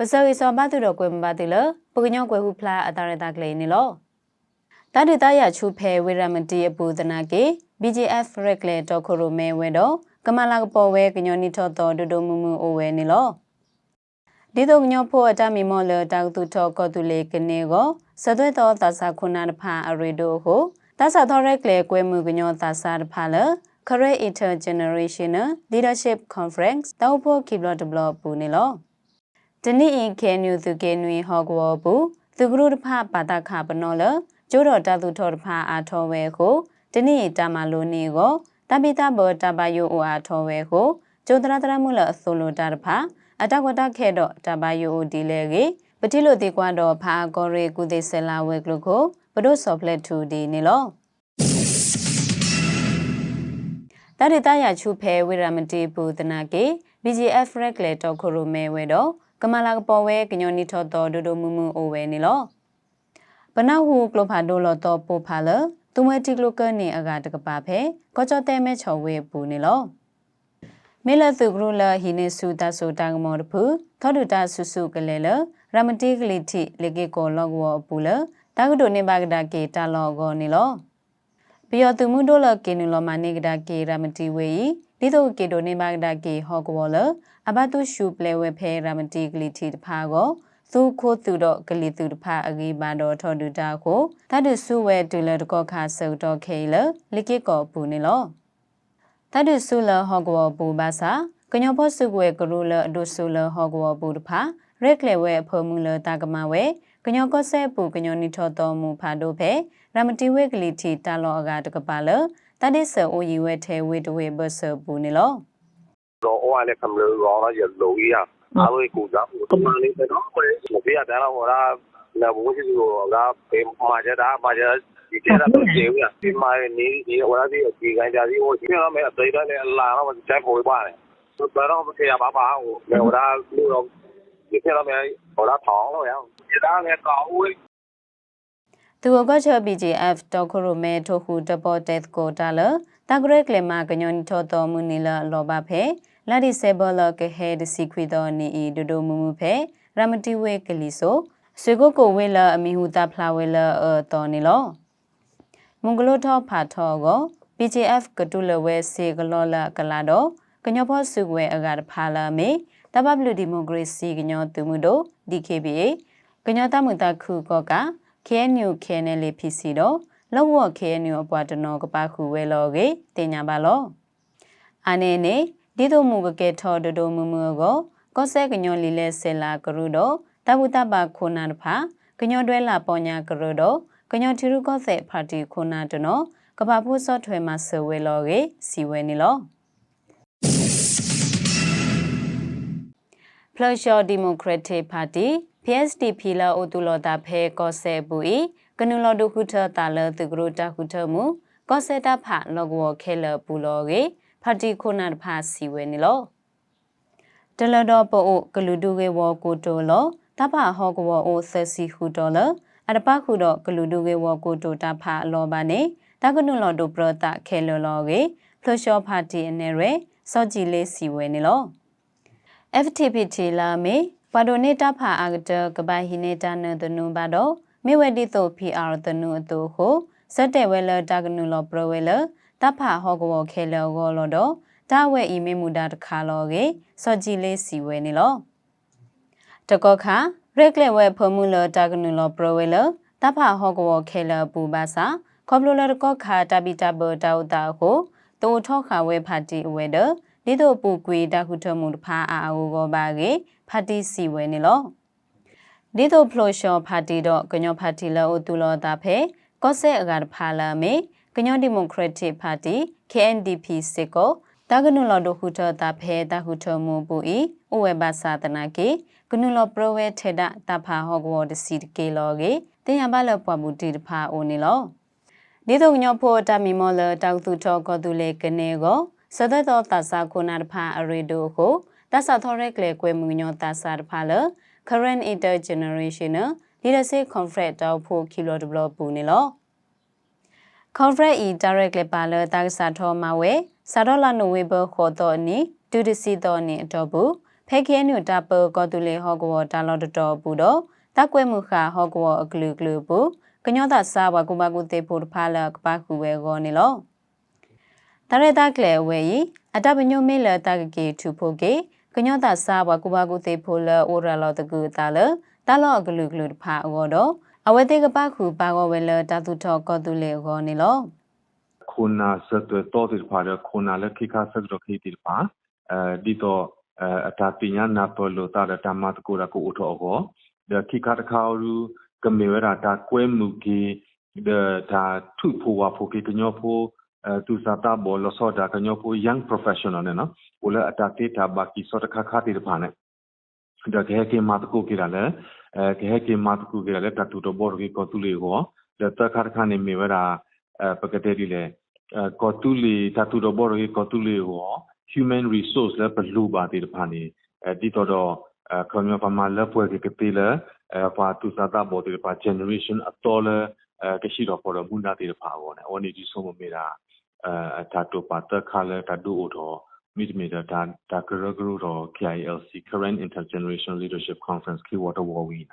ပစောရီစောဘာသူတော့ကွယ်မပါတိလပကညောကွယ်ဟုဖလာအတာရတာကလေးနေလောတာဒတရချူဖဲဝေရမတီအပူဒနာကေ BGF ရက်လေတော့ခရိုမဲဝဲတော့ကမလာကပေါ်ဝဲကညောနီထော့တော်ဒူဒူမူမူအိုဝဲနေလောဒီတော့ညောဖို့အတမီမောလတောက်သူထော့ကောတူလေကနေကိုစသွဲတော်သဆာခုနာတဖာအရီဒိုဟုသဆာသောရက်လေကွဲမှုကညောသဆာတဖာလ Career Intergenerational Leadership Conference တောက်ဖို့ Kiblo Develop ပူနေလော တနေ့အခဲနူသူကေနွေဟောကောဘူးသူကရုတဖပါတခပနောလကျိုးတော်တသူထောတဖအာထောဝဲကိုတနေ့တာမလိုနေကိုတပိတဘောတဘယိုအိုအာထောဝဲကိုကျိုးတရတရမှုလဆိုလိုတာတဖအတကွတခဲတော့တဘယိုအိုဒီလေကေပတိလိုတိကွာတော့ဖာကောရေကုသိဆလာဝဲကလုကိုဘဒုဆော့ဖလက်2ဒီနေလောတရတရချူဖဲဝိရမတိပူတနာကေ BGF ရက်လေတော့ခရိုမဲဝဲတော့ ကမလာကပေါ်ဝဲကညောနီထော်တော်ဒူဒူမူမူအိုဝဲနေလောဘနဟုကလိုဖာဒိုလောတော့ပိုဖာလသူမတိကလိုကနေအကတကပါဖဲကောကြောတဲမဲချော်ဝဲပူနေလောမေလသုကရလဟိနေစုတဆူတန်မောတဖူသောဒုတာဆုစုကလေးလရမတိကလိတိလေကေကိုလောကောပူလတကဒိုနေပါကဒါကေတာလောကောနေလောဘီယောသူမှုဒိုလကေနူလောမနေကဒါကေရမတိဝေဤ ဒီတို့ကေဒိုနေပါကဒါကေဟောကောလအဘတုရှုပလေဝဲဖဲရမတိကလိတိတဖာကိုသူခိုးသူတော့ဂလီသူတဖာအဂီပါတော့ထော်ဒူတာကိုတတ်တုဆုဝဲဒူလတကောခါဆုတော့ခေလလိကိကောပူနေလောတတ်တုဆုလဟောကောပူပါစာကညောဖို့စုကွဲကရူလအဒုဆုလဟောကောပူတဖာရက်လေဝဲအဖမှုလတာကမဝဲကညောကောဆဲပူကညောနိထောတော်မူဖာတို့ဖဲရမတိဝဲကလီတီတာလောအကတကပါလ တတ်တိဆအိုယီဝဲထဲဝဲတဝဲဘဆပူနေလော rồi ô ai cầm lưỡi gò nó giật lụi à à rồi cụ giáo cụ tâm lý cái đó một phía đã là ra là bố chứ rồi ra cái mà cho đã mà cho chỉ thế là tôi chịu nha thì mà ní thì ở đây thì chỉ cái gì thì ôi chứ nó mới ở đây đó là nó mà trái phổi ba này tôi đó nó kia bà bà mẹ ở đây lưu rồi chỉ thế là mẹ ở đây thỏng rồi không chỉ đã nghe có ui သူက ချ BGF တော့ခရိုမဲထိုခုတပေါ်တက်ကိုတာလတဂရက်လေမာကညွန်ထောတော်မူနီလလောဘဖဲလာဒီဆေဘလကဟဲဒစီခွေတော်နီဤဒိုဒိုမူမူဖဲရမတိဝဲကလီဆိုဆွေကိုကိုဝဲလအမီဟူတာဖလာဝဲလအတော်နီလောမုန်ဂလိုထောဖာထောကို BGF ကတူလဝဲစေကလောလကလာတော့ကညောဖို့စုဝဲအကတဖာလာမေတဘဘလူဒီမိုကရေစီကညောသူမှုတို့ DKBA ကညောတမှုတခုကောက KNU KNL PC တော့လောဝ KNU အပွားတနောကပါခုဝဲလောကေတင်ညာပါလောအာနေနေဒီတို့မူကကဲထော်ဒိုမူမူကိုကောဆဲကညောလီလဲဆဲလာကရုတော့တဘူတပါခိုနာတဖာကညောတွဲလာပေါ်ညာကရုတော့ကညောထီရုကောဆဲပါတီခိုနာတနောကပါဖို့ဆော့ထွဲမှာဆဝဲလောကေစီဝဲနေလော Flusher Democratic Party PSDP လာအိုတူလောတာဖဲကောဆဲပူဤကနုလောဒုခုထတာလသူကရတာခုထမူကောဆဲတာဖလောကောခဲလပူလောကေပါတီခိုနာတဖစီဝဲနေလောတလတော့ပို့ကလူဒုကေဝကိုတိုလောတဖဟောကောအိုဆစီခုတော်လအတပခုတော့ကလူဒုကေဝကိုတိုတာဖလောပါနေတကနုလောဒုပရတာခဲလောလောကေဖလရှောပါတီအနေရဲစောကြည်လေးစီဝဲနေလော FTPT လာမေ ပါဒိုနေတာဖာအာဂတကပိုင်ဟိနေတာနတနုပါတော့မေဝတိတို PR တနုအတူဟုစက်တဲ့ဝဲလတာကနုလောပရဝဲလတဖာဟောကောခဲလောကောလောတော့တာဝဲအီမေမူတာတခါလောကေစောကြည်လေးစီဝဲနေလောတကောခါရက်လက်ဝဲဖမှုလတာကနုလောပရဝဲလတဖာဟောကောခဲလပူပါစာခေါပလိုလတကောခါတပိတဘတောက်တာဟုတိုထောခါဝဲဖာတီဝဲဒ ဒီတို့ပူကွေတခုထမှုတဖာအာအိုကောပါကေဖာတီစီဝဲနေလောဒီတို့ဖလိုရှောဖာတီတော့ကညောဖာတီလောတူလောတာဖဲကော့ဆဲအကတဖာလာမေကညောဒီမိုကရက်တစ်ပါတီ KNDP စစ်ကိုတာကနုလောဒခုထတာဖဲတာခုထမူပူဤဥဝဲဘာသာတနာကေကနုလောပရဝဲထေဒတာဖာဟောကဝဒစီကေလောကေတင်ရပါလပွားမှုတီတဖာအိုနေလောဒီတို့ညောဖို့တာမီမောလတောက်သူထောကောသူလေကနေကို စသက်တော်တဆာခုနာတဖာအရီဒိုကိုတဆာထောရက်လေကွေမှုညောတဆာတဖာလ current intergenerational leadership conference တောက်ဖို့ kilo develop ပူနေလော conference e direct လေပါလတာဆာထောမှာဝဲစာဒေါ်လာနိုဝေဘခေါ်တော့နီဒူဒစီတော့နီအတော့ဘူးဖဲခဲနုတပကောတူလေဟောကောတာလော်တတော်ဘူးတော့တကွဲမှုခဟောကောအကလူကလူဘူးကညောတာစာဝကုမကုတေဖို့ဖာလကပခုဝဲကောနေလော တရတကလေဝဲဤအတပညိုမေလတကကေထူဖို့ကေကညောတာစာဝကုမကုတေဖို့လအိုရလောတကူတာလတာလောအကလူကလူဖာအောတော့အဝဲတေကပခုပါကောဝဲလတသူထောကောတူလေကောနေလော kuna satwe to dir phare kuna le khika sak ro khi dir pa di to ata pinya na polo ta da tama ko ra ko utho go de khika ta kha ru kame ra ta kwe mu ki de ta thu pho wa pho ki knyo pho tu sa ta bo lo so da knyo pho young professional ne no ula ata te ta ba ki so ta kha kha dir pa ne da ke ke ma ko ki ra le ke ke ma ko ki ra le ta tu to bo ri ko tu le go de ta kha kha ne me ra ပကတဲ့ဒီလေကောတူလီတတူတော့ဘော်ရီကောတူလီဟော human resource လဲဘလူပါတီတဖာနေအဲဒီတော့တော့ခရမပမာလပွဲကတိလဲအဖာတူစာတာဘော်တီတဖာ generation အတော်လဲကရှိတော့ပေါ်တော့မူနာတီတဖာဟောနေအော်နေဒီဆုံးမမေတာ အဲတာတူပါတခါလဲတတူတော့မိတမီတာဒါဒါကရဂရူတော့ KILC current intergeneration leadership conference key water war win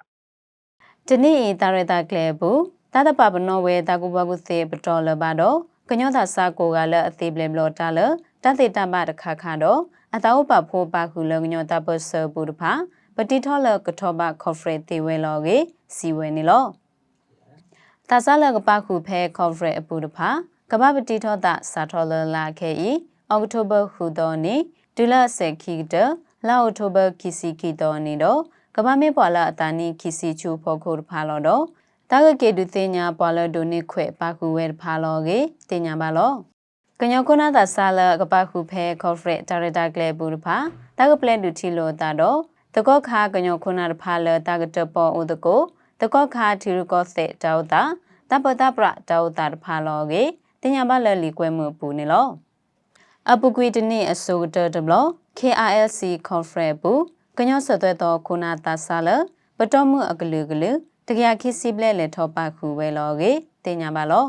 ဒီနေ့တာရတာကလေဘူးတာတပပနောဝဲတာကုဘကုစေပတော်လပါတော့ကညောတာစာကိုကလည်းအသေးပလဘလတာလတသေတမတခါခါတော့အတောပဖိုးပါခုလကညောတာပစဘူတဖာပတိထောလကထောဘခေါဖရတေဝဲလောကေစီဝဲနေလောတာဆာလကပခုဖဲခေါဖရအပူတဖာ ကပပတိထောတာစာထောလလာခဲဤအောက်တိုဘာဟူတော်နေဒူလဆေခီတလာအောက်တိုဘာကီစီကီတော်နေတော့ကပမေပွာလာအတာနီကီစီချူဖို့ခုတဖာလောတော့တာဂကေဒုတင်ညာပွာလဒိုနေခွဲပါကူဝဲတဖာလောကေတင်ညာပါလောကညောကုနာတာဆာလကပခုဖဲခေါဖရက်ဒါရတာကလေဘူးတဖာတာဂပလက်ဒူတီလောတာတော့တကောခါကညောခုနာတဖာလတာဂတပေါ်ဥဒကိုတကောခါထီရကောစေတောတာတပတပရတောတာတဖာလောကေ တင်ညာပါလလီကွဲမှုပူနေလောအပုကွေတနေ့အစိုးတတဘလ KRLC conference ဘူးကညောဆွသွဲတော်ခုနာတာဆာလပတော်မှုအကလူကလူတကရခိစီပလဲလေထောပါခုဝဲလောကေတင်ညာပါလော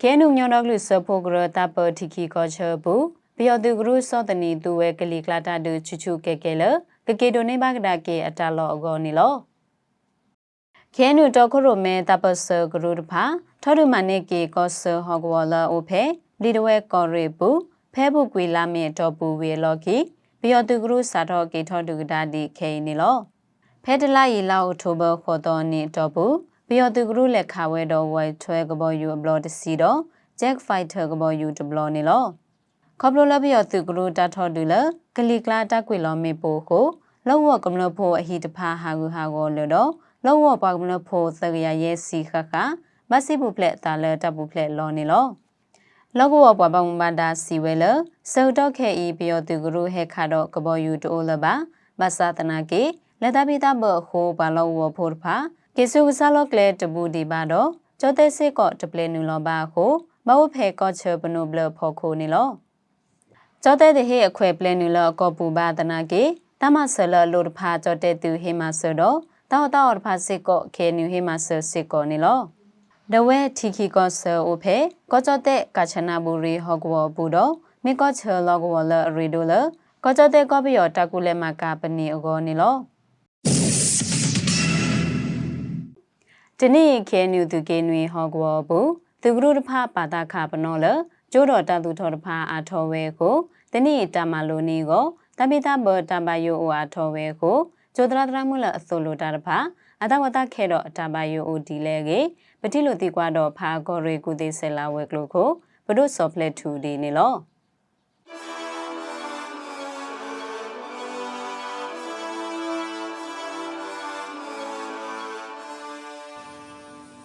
ကဲနုညောတော့လူစဖို့ကရတာပတိခိကောချဘူးဘီယောသူဂရုစောတနီသူဝဲကလီကလာတာဒူချူချူကဲကဲလကကေဒိုနေဘဂဒါကေအတလောအကောနီလော ခဲနုတော့ခရမဲတပစဂရုတဖာထောဒုမနေကေကောဆဟောကဝလာအိုဖေလီဒဝဲကောရေဘူးဖဲဘုကွေလာမေတော့ပူဝေလောကီဘီယောသူဂရုစာတော့ကေထောဒုကဒါဒီခဲနီလောဖဲတလာရီလာအိုတိုဘာခေါ်တော်နေတော့ဘူးဘီယောသူဂရုလက်ခါဝဲတော့ဝဲထွဲကဘောယူအဘလော့တစီတော့ဂျက်ဖိုက်တာကဘောယူတဘလော့နေလောခေါပလိုလဘီယောသူဂရုတာထော်ဒူလဂလီကလာတကွေလောမေပိုကိုလောဝကမလဖို့အဟိတဖာဟာဂူဟာကိုလောတော့ လောဝပါကမလဖို့သကရရဲ့စီခခမစီဘူးဖလက်တာလတပ်ဘူးဖလက်လောနေလောလောကဝပပမန္တာစီဝဲလစောတော့ခဲဤဘီယောသူဂရုဟဲခါတော့ကဘောယူတိုးလပါမဆာတနာကေလက်တပိတဘခိုဘာလောဝဖို့ဖာကေဆုကစားလောကလေတဘူဒီပါတော့ကျော်တဲ့စစ်ကော့တပလေနူလောပါခိုမဝဖဲကော့ချပနုဘလဖို့ခိုနေလောကျော်တဲ့တဲ့ဟေအခွဲပလေနူလောကောပူပါတနာကေတမဆလလိုတဖာကျော်တဲ့သူဟေမဆတော့ တောက်တောက်တဖာစစ်ကော့ခေနူဟေမဆစစ်ကောနေလောဒဝဲထီခီကောဆာအိုဖေကောကျော်တဲ့ကချနာဘူရီဟောကောဘူတော့မေကောချလောကောလရီဒိုလကောကျော်တဲ့ကောပီယောတကူလက်မကပနီအောနေလောတနေ့ခဲနူသူကေနွေဟောကောဘူးသူကရုတဖပါတာခပနောလကျိုးတော်တသူထောတဖအာထောဝဲကိုတနေ့တမလိုနီကိုတပိတဘောတဘယိုအိုအာထောဝဲကို ကျိုဒရဒရမူလအစိုးလိုတာတဖအတဝတခဲတော့တဘယိုအိုဒီလေကေပတိလိုတိကွာတော့ဖာဂော်ရီကုသေးဆလာဝဲကလို့ကိုဘဒုဆော့ဖလက်2ဒီနေလော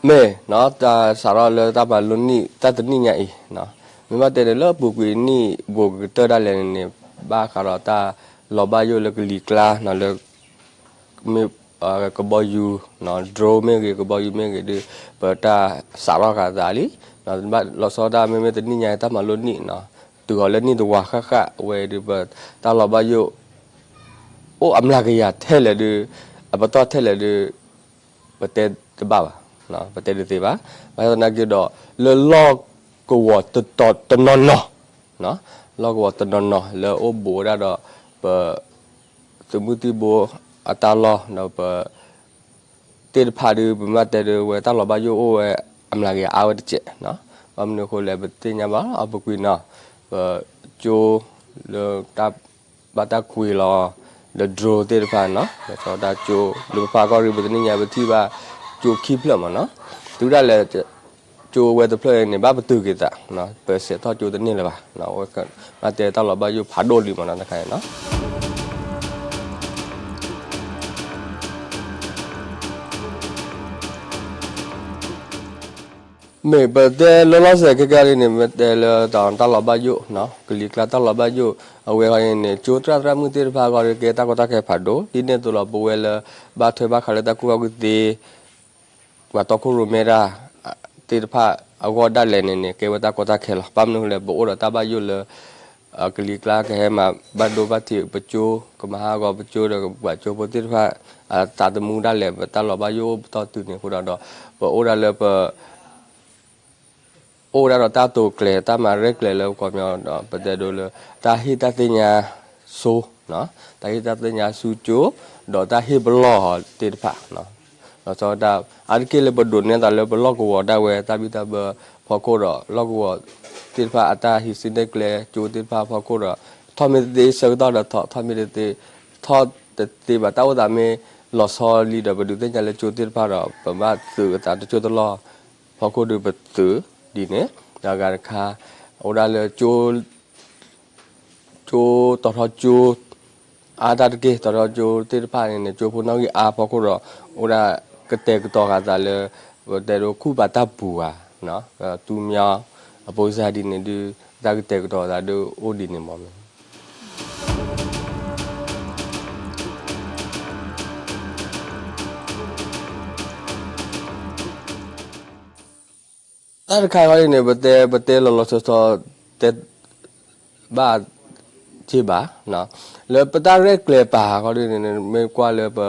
မဲနော်တာစာရလတာပါလွန်နီတတနိညာဤနော်မမတဲ့လပုကွေနီဘုကတရလည်းနေဘာခရတာလောဘယိုလကလီကလာနော်လ မေအာကဘယူနော်ဒရိုမေကဘယူမေကဒီပတာစာရကဒါလီနော်ဘလောစောဒါမေမေတနိညာတမလို့နိနော်သူကလည်းနိတဝါခခဝဲဒီပတာလဘယိုအိုအမလာကရထဲလေဒီအပတော်ထဲလေဒီပတဲ့တဘာနော်ပတဲ့တေဘာဘာသာနာကြတော့လောလောကိုဝတ်တတ်တနော်နော်လောကဝတ်တနော်လောအိုဘောရတော့ပသမုတိဘော ติบ่อัตลอเนาะปะเตพาดูบมาแต่เวตลอบาโยโอเออำลากยอาวดเจเนาะบำเนโคเลบติญาบาอบกุยเนาะปะโจเลตับบาตาคุยลอเดดโรเตพาเนาะแล้วก็ดาโจลูพาก็ริบติญาบติบาโจคีพลมาเนาะသူရလဲကျိုးဝဲတဖလဲနေဘာဘတူကိတာနော်ပဲစတော့ကျိုးတနေလဲပါနော်ဝဲကမတဲတော့လဘယူဖာဒိုလီ မနာတခိုင်နော်မေပတဲလောလောဆယ်ကကလေးနေမတဲလတောင်တလဘယုနော်ကလီကလာတလဘယုအဝဲခိုင်းနေချိုတရတရမှုတေဖာကောကေတာကောတာကေဖာဒိုဒီနေတလဘဝဲလဘာထွေဘာခလတကူအကုတေဝတ်တခုရမေရာတေဖာအဝဒါလည်းနေနေကေဝတာကောတာခဲလပမ်နုလေဘောရတဘယုလကလီကလာကေမဘတ်ဒိုဘတိပချိုကမဟာကောပချိုရဘချိုပတေဖာတာတမူဒါလည်းတလဘယုတော်တူနေခုတော့ဘောရလည်းပ အိုရတော့တာတိုကလေတာမရက်ကလေလောက်ကောမြောတော့ပတဲ့တို့လေတာဟိတတညာဆိုနော်တာဟိတတညာစုချိုတော့တာဟိဘလောဟတေတဖာနော်တော့ဆိုတော့အာကိလေဘဒုန်နေတာလေဘလောကောဒါဝဲတာဘီတာဘဖောကိုတော့လောကောတေတဖာအတာဟိစင်ဒက်ကလေချိုတေတဖာဖောကိုတော့ထောမီတေစေတော့တော့ထောမီတေထောတေဘတာဝဒမေလောဆောလီဒဘဒုန်ညာလေချိုတေတဖာတော့ပမသူတာချိုတလောဖောကိုဒုပသူ ဒီနေဒါကတခါဟိုဒါလေကျိုးကျိုးတော်တော်ကျိုးအာဒါတကေတော်တော်ကျိုးတေတဖာနေကျိုးဖို့နောက်ကြီးအာဖို့ကိုတော့ဟိုဒါကတဲ့ကတော့ကစားလေတဲ့တော့ခုပါတဘူဟာနော်သူမြောင်အပေါ်စားဒီနေဒီဒါကတဲ့ကတော့ဒါတို့အိုဒီနေမှာ တာခိုင်ဝိုင်းနေဘတဲဘတဲလောလောဆောဆောတက်ဘာချီဘာနော်လေပတာရက်လေပါခေါ်နေနေမေကွာလေပ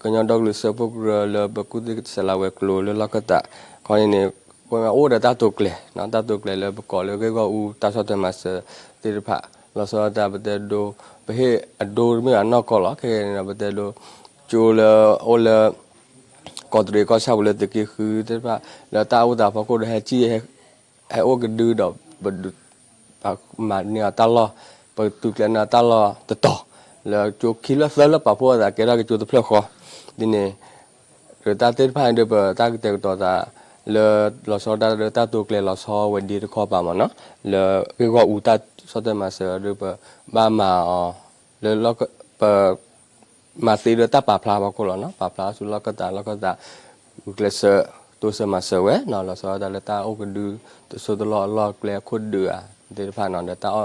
ကညောဒေါကလစပုကလေဘကုတိဆလာဝဲကလိုလေလကတာခေါ်နေကိုမအိုဒတာတုကလေနော်တာတုကလေလေဘကောလေကေကောဦးတာဆောတဲ့မစတိရဖလောဆောတာဘတဲဒိုဘဟေအဒိုမီအနောကောလခေနေဘတဲဒိုကျိုလေအိုလေ ကော်တရီကောရှာဘလတကီခືတပလာတာဝတာဖကိုဟဲချီဟဲဟဲအိုကဒူတော့ဘဒူပါမာနီအတလာပတုကလနာတလာတတော်လာချိုခီလဆလပပေါ်တာကဲရာကချိုတဖလခေါဒီနေရတာတေဖိုင်ဒဘတာကတေတော်တာလေလောစောဒါရတာတုကလေလောစောဝဒီရခေါပါမနော်လေကေကောဦးတာစောတဲ့မဆရဘဘာမာလေလောကပ material ta pa phla ba ko lo no pa phla su lo ka ta lo ka ta glaser to se ma se we no lo so da le ta o ka du to so da lo lo gle khu du a de pha no da ta o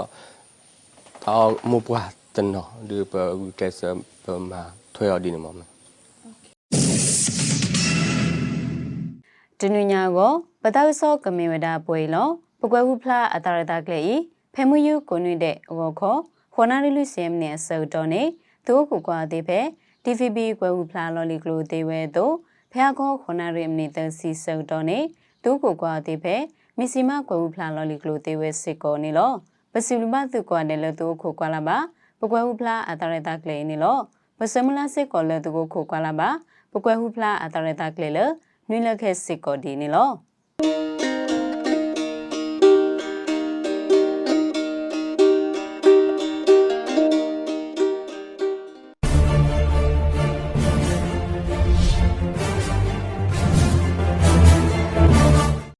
ta o mu bwa ten no du pa glaser pa ma thwe o di ni mo ma တနညာကိုပတောက်စောကမင်ဝဒပွေလောပကွယ်ဟုဖလားအတရတာကလေဤဖဲမှုယူကိုနွိတဲ့ဟောခောခေါနာရီလူစင်နဲ့ဆောက်တော်နေ သူကူကွာသေးပဲ TVB ကွယ်ဟုဖလားလော်လီကလိုသေးဝဲတို့ဖះခေါခေါနာရီမနီတစီဆောတော်နေသူကူကွာသေးပဲမီစီမကွယ်ဟုဖလားလော်လီကလိုသေးဝဲစစ်ကောနေလောပစီလူမသူကွာတယ်လို့သူခုကွာလာပါပကွယ်ဟုဖလားအတာရတာကလေးနေလောပစမလာစစ်ကောလို့သူခုကွာလာပါပကွယ်ဟုဖလားအတာရတာကလေးလနွိလက်ခဲစစ်ကောဒီနေလော